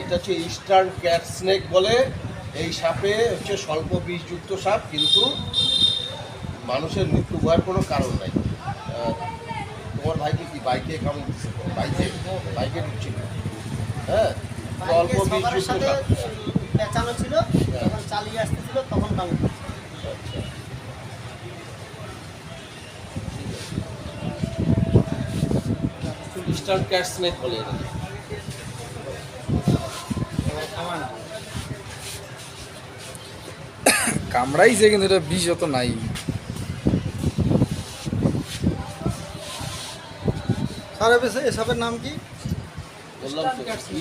এটা হচ্ছে cat snake বলে। এই সাপে হচ্ছে স্বল্প বিষযুক্ত সাপ, কিন্তু মানুষের মৃত্যু হওয়ার কোনো কারণ নাই। বাইকে কামড় বাইকে বাইকে ঢুকছিল। হ্যাঁ অল্প পেঁচানো ছিল যখন চালিয়ে আসতেছিল তখন কামড় ইস্টার্ন ক্যাট স্নেক বলে এটা কামড়াইছে কিন্তু এটা বিষ অত নাই। এসে এসবের নাম কি? বললাম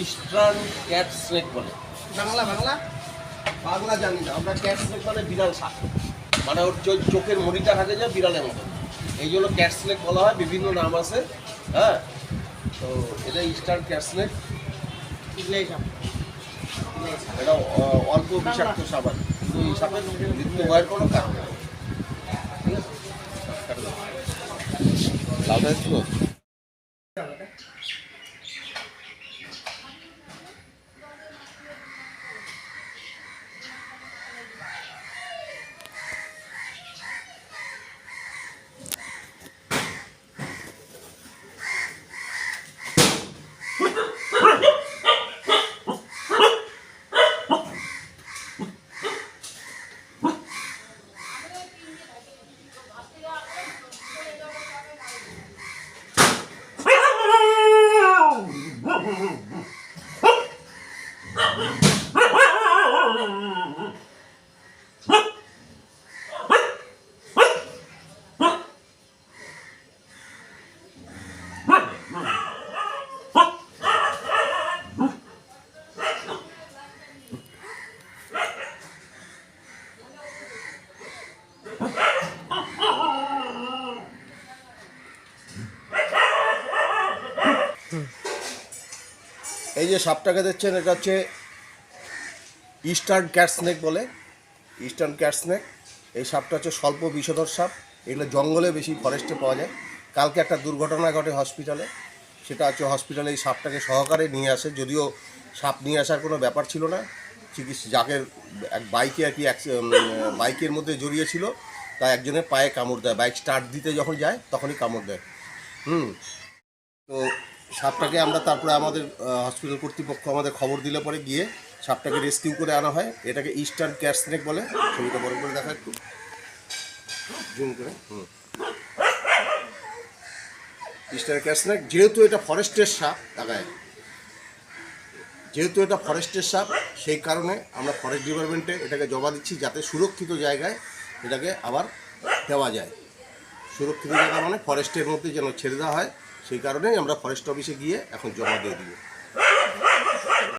ইস্টার্ন ক্যাট স্নেক বলে। বাংলা বাংলা? বাংলা জানি না আমরা ক্যাট স্নেক মানে বিড়াল সাপ মানে ওর চোখের মনিটা থাকে যায় বিড়ালের মতো। এই জন্য ক্যাট স্নেক বলা হয় বিভিন্ন নাম আছে হ্যাঁ? তো এটা ইস্টার্ন ক্যাট স্নেক। এটা অল্প বিষাক্ত সাপ কি। কিন্তু এই সাপের মৃত্যু হওয়ার কোনো কারণ নেই। ঠিক আছে? কাটো 好了呗 এই যে সাপটাকে দেখছেন, এটা হচ্ছে ইস্টার্ন ক্যাট স্নেক বলে। ইস্টার্ন ক্যাট স্নেক এই সাপটা হচ্ছে স্বল্প বিষধর সাপ। এগুলো জঙ্গলে বেশি ফরেস্টে পাওয়া যায়। কালকে একটা দুর্ঘটনা ঘটে হসপিটালে সেটা হচ্ছে হসপিটালে এই সাপটাকে সহকারে নিয়ে আসে। যদিও সাপ নিয়ে আসার কোনো ব্যাপার ছিল না। চিকিৎসা, যাকে এক বাইকে আর কি বাইকের মধ্যে জড়িয়ে ছিল তা একজনের পায়ে কামড় দেয়। বাইক স্টার্ট দিতে যখন যায়, তখনই কামড় দেয়। হুম। তো সাপটাকে আমরা তারপরে আমাদের হসপিটাল কর্তৃপক্ষ আমাদের খবর দিলে পরে গিয়ে সাপটাকে রেস্কিউ করে আনা হয়। এটাকে ইস্টার্ন ক্যাট স্নেক বলে। ছবিটা বড় করে দেখা একটু। জুম করে। হুম। ইস্টার্ন ক্যাট স্নেক যেহেতু এটা ফরেস্টের সাপ লাগায় যেহেতু এটা ফরেস্টের সাপ, সেই কারণে আমরা ফরেস্ট ডিপার্টমেন্টে এটাকে জমা দিচ্ছি যাতে সুরক্ষিত জায়গায় এটাকে আবার দেওয়া যায়। সুরক্ষিত জায়গা মানে ফরেস্টের মধ্যে যেন ছেড়ে দেওয়া হয়। সেই কারণেই আমরা ফরেস্ট অফিসে গিয়ে এখন জমা দিয়ে দিই